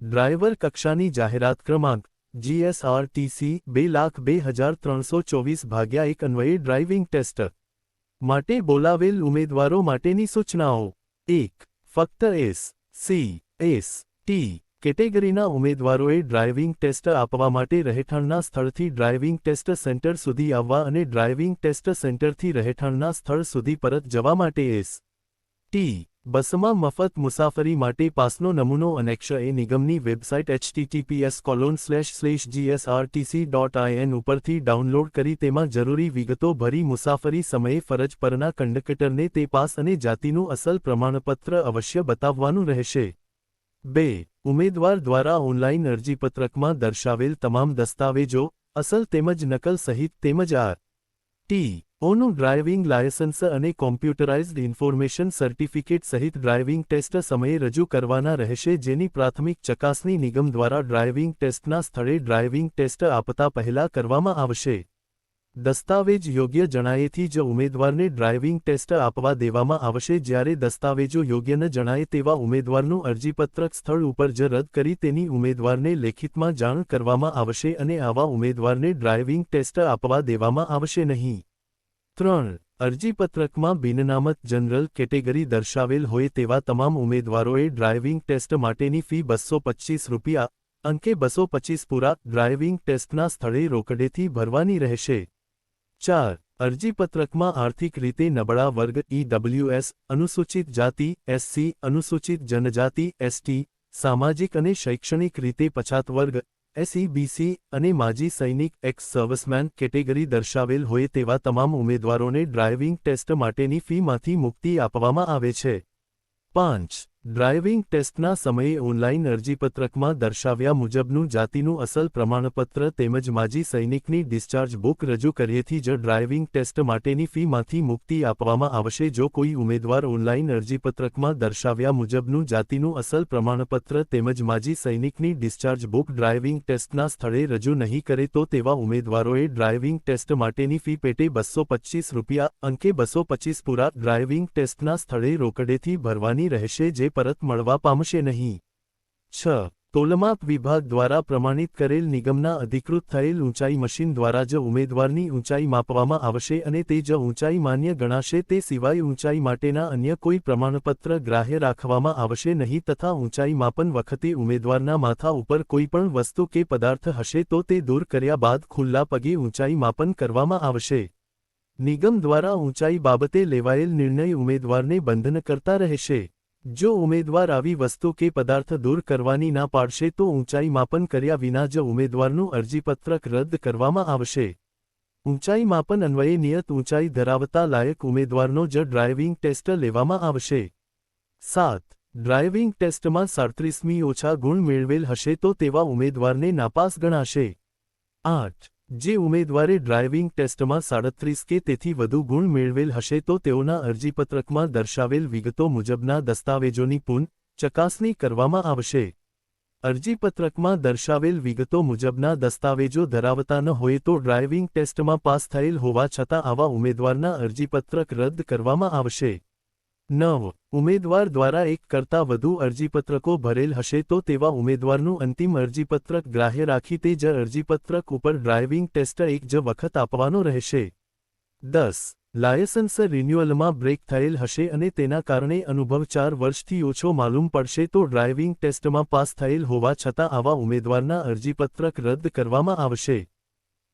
Driver કક્ષાની જાહેરાત ક્રમાંક જીએસઆરટીસી બે લાખ બે હજાર ત્રણસો ચોવીસ ભાગ્યા એક અન્વયે ડ્રાઇવિંગ ટેસ્ટ. માટે બોલાવેલ ઉમેદવારો માટેની સૂચનાઓ. એક, ફક્ત એસ સી એસ ટી કેટેગરીના ઉમેદવારોએ ડ્રાઇવિંગ ટેસ્ટ આપવા માટે રહેઠાણના સ્થળથી ડ્રાઇવિંગ ટેસ્ટ સેન્ટર સુધી આવવા અને ડ્રાઇવિંગ ટેસ્ટ સેન્ટરથી રહેઠાણના સ્થળ સુધી પરત જવા માટે એસ ટી બસમાં મફત મુસાફરી માટે પાસનો નમૂનો અનેક્ષ એ નિગમની website HTTPS colon slash slash GSRTC dot IN ઉપરથી ડાઉનલોડ કરી તેમાં જરૂરી વિગતો ભરી મુસાફરી સમયે ફરજ પરના કંડક્ટરને તે પાસ અને જાતિનું અસલ પ્રમાણપત્ર અવશ્ય બતાવવાનું રહેશે. બે, ઉમેદવાર દ્વારા ઓનલાઇન અરજીપત્રકમાં દર્શાવેલ તમામ દસ્તાવેજો, અસલ તેમજ નકલ સહિત તેમજ આર. ટી, ઓનું ડ્રાઇવિંગ લાયસન્સ અને કોમ્પ્યુટરાઇઝ્ડ ઇન્ફોર્મેશન સર્ટિફિકેટ સહિત ડ્રાઇવિંગ ટેસ્ટ સમયે રજૂ કરવાના રહેશે જેની પ્રાથમિક ચકાસણી નિગમ દ્વારા ડ્રાઇવિંગ ટેસ્ટના સ્થળે ડ્રાઇવિંગ ટેસ્ટ આપતા પહેલા કરવામાં આવશે. દસ્તાવેજ યોગ્ય જણાયેથી જ ઉમેદવારને ડ્રાઇવિંગ ટેસ્ટ આપવા દેવામાં આવશે જ્યારે દસ્તાવેજો યોગ્ય ન જણાય તેવા ઉમેદવારનું અરજીપત્રક સ્થળ ઉપર જ રદ કરી તેની ઉમેદવારને લેખિતમાં જાણ કરવામાં આવશે અને આવા ઉમેદવારને ડ્રાઇવિંગ ટેસ્ટ આપવા દેવામાં આવશે નહીં. ત્રણ, અરજીપત્રકમાં બિનનામત જનરલ કેટેગરી દર્શાવેલ હોય તેવા તમામ ઉમેદવારોએ ડ્રાઇવિંગ ટેસ્ટ માટેની ફી બસો પચ્ચીસ રૂપિયા, અંકે બસો પચીસ પૂરા ડ્રાઇવિંગ ટેસ્ટના સ્થળે રોકડેથી ભરવાની રહેશે. ચાર, અરજીપત્રકમાં આર્થિક રીતે નબળા વર્ગ ઈડબ્લ્યુએસ અનુસૂચિત જાતિ એસસી અનુસૂચિત જનજાતિ એસટી સામાજિક અને શૈક્ષણિક રીતે પછાત વર્ગ એસઈબીસી અને માજી સૈનિક એક્સ સર્વિસમેન કેટેગરી દર્શાવેલ હોય તેવા તમામ ઉમેદવારોને ડ્રાઇવિંગ ટેસ્ટ માટેની ફીમાંથી મુક્તિ આપવામાં આવે છે. પાંચ ડ્રાઇવિંગ ટેસ્ટના સમયે ઓનલાઈન અરજીપત્રકમાં દર્શાવ્યા મુજબનું જાતિનું અસલ પ્રમાણપત્ર તેમજ માજી સૈનિકની ડિસ્ચાર્જ બુક રજૂ કરીએથી જ ડ્રાઇવિંગ ટેસ્ટ માટેની ફીમાંથી મુક્તિ આપવામાં આવશે. જો કોઈ ઉમેદવાર ઓનલાઈન અરજીપત્રકમાં દર્શાવ્યા મુજબનું જાતિનું અસલ પ્રમાણપત્ર તેમજ માજી સૈનિકની ડિસ્ચાર્જ બુક ડ્રાઇવિંગ ટેસ્ટના સ્થળે રજૂ નહીં કરે તો તેવા ઉમેદવારોએ ડ્રાઇવિંગ ટેસ્ટ માટેની ફી પેટે બસો રૂપિયા અંકે બસો પૂરા ડ્રાઇવિંગ ટેસ્ટના સ્થળે રોકડેથી ભરવાની રહેશે જે પરત મળવા પામશે નહીં. છ. તોલમાપ વિભાગ દ્વારા પ્રમાણિત કરેલ નિગમના અધિકૃત થયેલ ઊંચાઈ મશીન દ્વારા જ ઉમેદવારની ઊંચાઈ માપવામાં આવશે અને તે જ ઊંચાઈ માન્ય ગણાશે તે સિવાય ઊંચાઈ માટેના અન્ય કોઈ પ્રમાણપત્ર ગ્રાહ્ય રાખવામાં આવશે નહીં તથા ઊંચાઈ માપન વખતે ઉમેદવારના માથા ઉપર કોઈપણ વસ્તુ કે પદાર્થ હશે તો તે દૂર કર્યા બાદ ખુલ્લા પગે ઊંચાઈ માપન કરવામાં આવશે. નિગમ દ્વારા ઊંચાઈ બાબતે લેવાયેલ નિર્ણય ઉમેદવારને બંધન કરતા રહેશે. જો ઉમેદવાર આવી વસ્તુ કે પદાર્થ દૂર કરવાની ના પાડશે તો ઊંચાઈ માપન કર્યા વિના જ ઉમેદવારનું અરજીપત્રક રદ કરવામાં આવશે. ઊંચાઈ માપન અન્વયે નિયત ઊંચાઈ ધરાવતા લાયક ઉમેદવારનો જ ડ્રાઇવિંગ ટેસ્ટ લેવામાં આવશે. સાત. ડ્રાઇવિંગ ટેસ્ટમાં સાડત્રીસમી ઓછા ગુણ મેળવેલ હશે તો તેવા ઉમેદવારને નાપાસ ગણાશે. આઠ. જે ઉમેદવારે ડ્રાઇવિંગ ટેસ્ટમાં સાડત્રીસ કે તેથી વધુ ગુણ મેળવેલ હશે તો તેઓના અરજીપત્રકમાં દર્શાવેલ વિગતો મુજબના દસ્તાવેજોની પુન ચકાસણી કરવામાં આવશે. અરજીપત્રકમાં દર્શાવેલ વિગતો મુજબના દસ્તાવેજો ધરાવતા ન હોય તો ડ્રાઇવિંગ ટેસ્ટમાં પાસ થયેલ હોવા છતાં આવા ઉમેદવારના અરજીપત્રક રદ કરવામાં આવશે. નવ. ઉમેદવાર દ્વારા એક કરતાં વધુ અરજીપત્રકો ભરેલ હશે તો તેવા ઉમેદવારનું અંતિમ અરજીપત્રક ગ્રાહ્ય રાખી તે જ અરજીપત્રક ઉપર ડ્રાઇવિંગ ટેસ્ટ એક જ વખત આપવાનો રહેશે. દસ. લાયસન્સ રિન્યુઅલમાં બ્રેક થયેલ હશે અને તેના કારણે અનુભવ ચાર વર્ષથી ઓછો માલુમ પડશે તો ડ્રાઇવિંગ ટેસ્ટમાં પાસ થયેલ હોવા છતાં આવા ઉમેદવારના અરજીપત્રક રદ કરવામાં આવશે.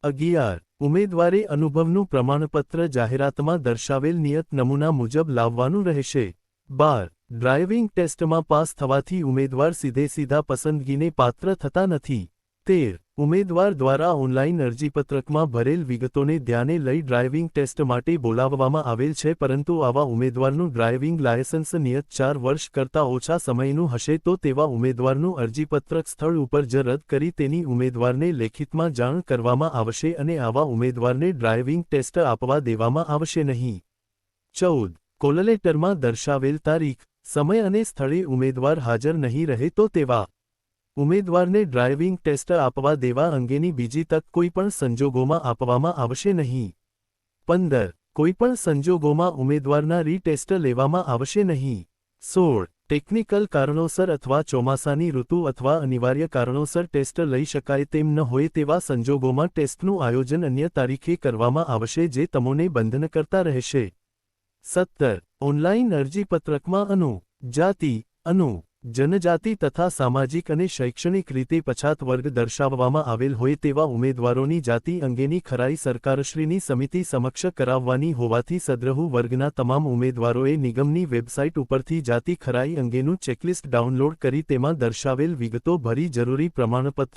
અગિયાર, ઉમેદવારે અનુભવનું પ્રમાણપત્ર જાહેરાતમાં દર્શાવેલ નિયત નમૂના મુજબ લાવવાનું રહેશે. બાર, ડ્રાઇવિંગ ટેસ્ટમાં પાસ થવાથી ઉમેદવાર સીધે સીધા પસંદગીને પાત્ર થતા નથી. તેર ઉમેદવાર દ્વારા ઓનલાઈન અરજીપત્રકમાં ભરેલ વિગતોને ધ્યાને લઈ ડ્રાઇવિંગ ટેસ્ટ માટે બોલાવવામાં આવેલ છે, પરંતુ આવા ઉમેદવારનું ડ્રાઇવિંગ લાયસન્સ નિયત ચાર વર્ષ કરતાં ઓછા સમયનું હશે તો તેવા ઉમેદવારનું અરજીપત્રક સ્થળ ઉપર જ રદ કરી તેની ઉમેદવારને લેખિતમાં જાણ કરવામાં આવશે અને આવા ઉમેદવારને ડ્રાઇવિંગ ટેસ્ટ આપવા દેવામાં આવશે નહીં. ચૌદ. કોલલેટરમાં દર્શાવેલ તારીખ, સમય અને સ્થળે ઉમેદવાર હાજર નહીં રહે તો તેવા ઉમેદવારને ડ્રાઇવિંગ ટેસ્ટ આપવા દેવા અંગેની બીજી તક કોઈપણ સંજોગોમાં આપવામાં આવશે નહીં. પંદર, કોઈપણ સંજોગોમાં ઉમેદવારના રીટેસ્ટ લેવામાં આવશે નહીં. સોળ, ટેકનિકલ કારણોસર અથવા ચોમાસાની ઋતુ અથવા અનિવાર્ય કારણોસર ટેસ્ટ લઈ શકાય તેમ ન હોય તેવા સંજોગોમાં ટેસ્ટનું આયોજન અન્ય તારીખે કરવામાં આવશે જે તમોને બંધન કરતા રહેશે. સત્તર ઓનલાઇન અરજીપત્રકમાં અનુ, જાતિ, અનુ જનજાતિ તથા સામાજિક અને શૈક્ષણિક રીતે પછાત વર્ગ દર્શાવવામાં આવેલ હોય તેવા ઉમેદવારોની જાતિ અંગેની ખરાઈ સરકારશ્રીની સમિતિ સમક્ષ કરાવવાની હોવાથી સદ્રહુ વર્ગના તમામ ઉમેદવારોએ નિગમની વેબસાઇટ ઉપરથી જાતિ ખરાઈ અંગેનું ચેકલિસ્ટ ડાઉનલોડ કરી તેમાં દર્શાવેલ વિગતો ભરી જરૂરી પ્રમાણપત્ર